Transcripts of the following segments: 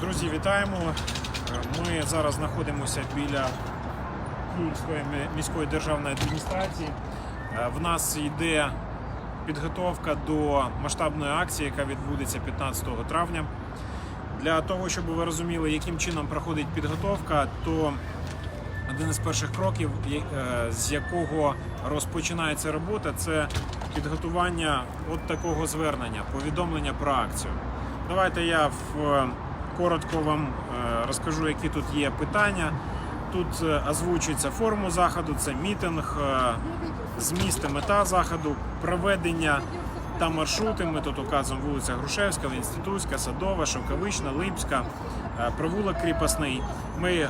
Друзі, вітаємо. Ми зараз знаходимося біля Київської міської державної адміністрації. Е, В нас йде підготовка до масштабної акції, яка відбудеться 15 травня. Для того, щоб ви розуміли, яким чином проходить підготовка, то один із перших кроків, е, з якого розпочинається робота, це підготування от такого звернення, повідомлення про акцію. Давайте я в, е, коротко вам е, розкажу, які тут є питання. Тут е, озвучується форму заходу, це мітинг, е, зміст і мета заходу, проведення та маршрути. Ми тут указуємо вулиця Грушевська, Інститутська, Садова, Шовковична, Липська, провулок Кріпосний. Ми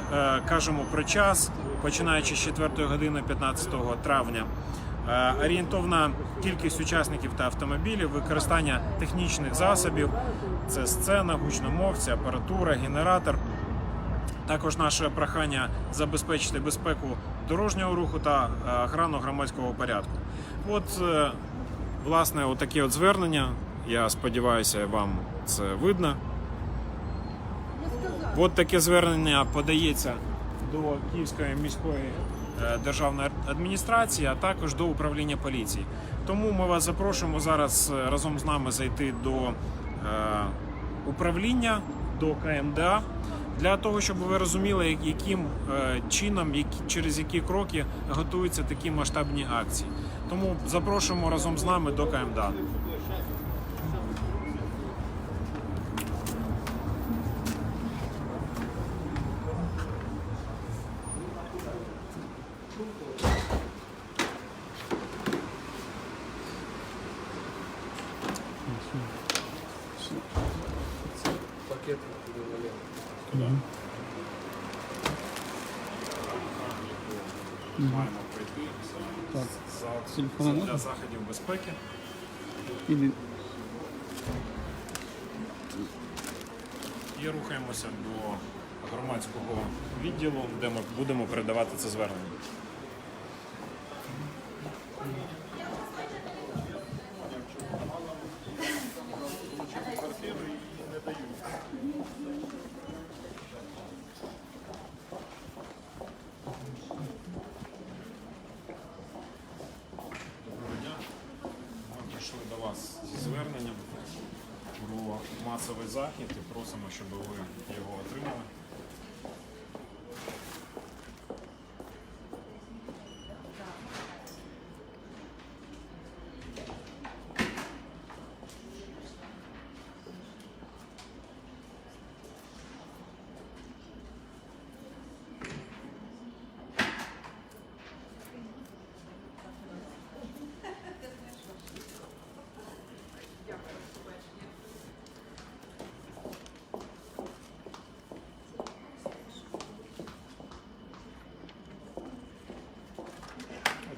кажемо про час, починаючи з 4 години 15 травня. Е, Орієнтовна кількість учасників та автомобілів, використання технічних засобів це сцена, гучномовці, апаратура, генератор. Також наше прохання забезпечити безпеку дорожнього руху та е, охрану громадського порядку. От, е, власне, отаке от звернення. Я сподіваюся, вам це видно. От таке звернення подається до Київської міської е, державної адміністрації, а також до управління поліції. Тому ми вас запрошуємо зараз е, разом з нами зайти до е, управління, до КМДА, для того, щоб ви розуміли, яким чином, через які кроки готуються такі масштабні акції. Тому запрошуємо разом з нами до КМДА. Пакет туди наліво. Маємо прийти Так. за, для заходів безпеки. Или І рухаємося до громадського відділу, де ми будемо передавати це звернення. Доброго дня. Ми прийшли до вас зі зверненням про масовий захід і просимо, щоб ви його отримали.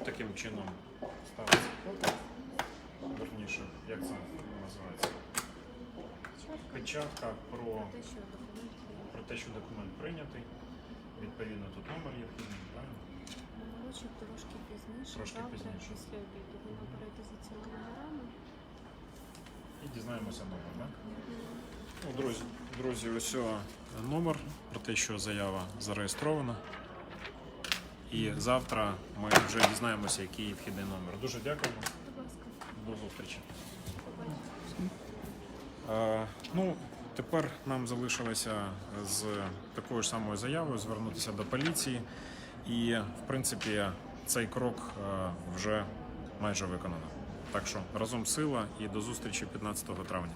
От таким чином ставиться. Верніше, як це називається? Печатка про, про те, що документ прийнятий. Відповідно, тут номер є вхідний, правильно? Коротше, трошки пізніше, Трошки завтра, пізніше. після обіду. Ви наберете за цими номерами. І дізнаємося номер, так? Ну, друзі, друзі, ось о, номер про те, що заява зареєстрована. І завтра ми вже дізнаємося, який вхідний номер. Дуже дякуємо. До зустрічі. Е, ну, тепер нам залишилося з такою ж самою заявою звернутися до поліції. І, в принципі, цей крок е, вже майже виконано. Так що разом сила і до зустрічі 15 травня.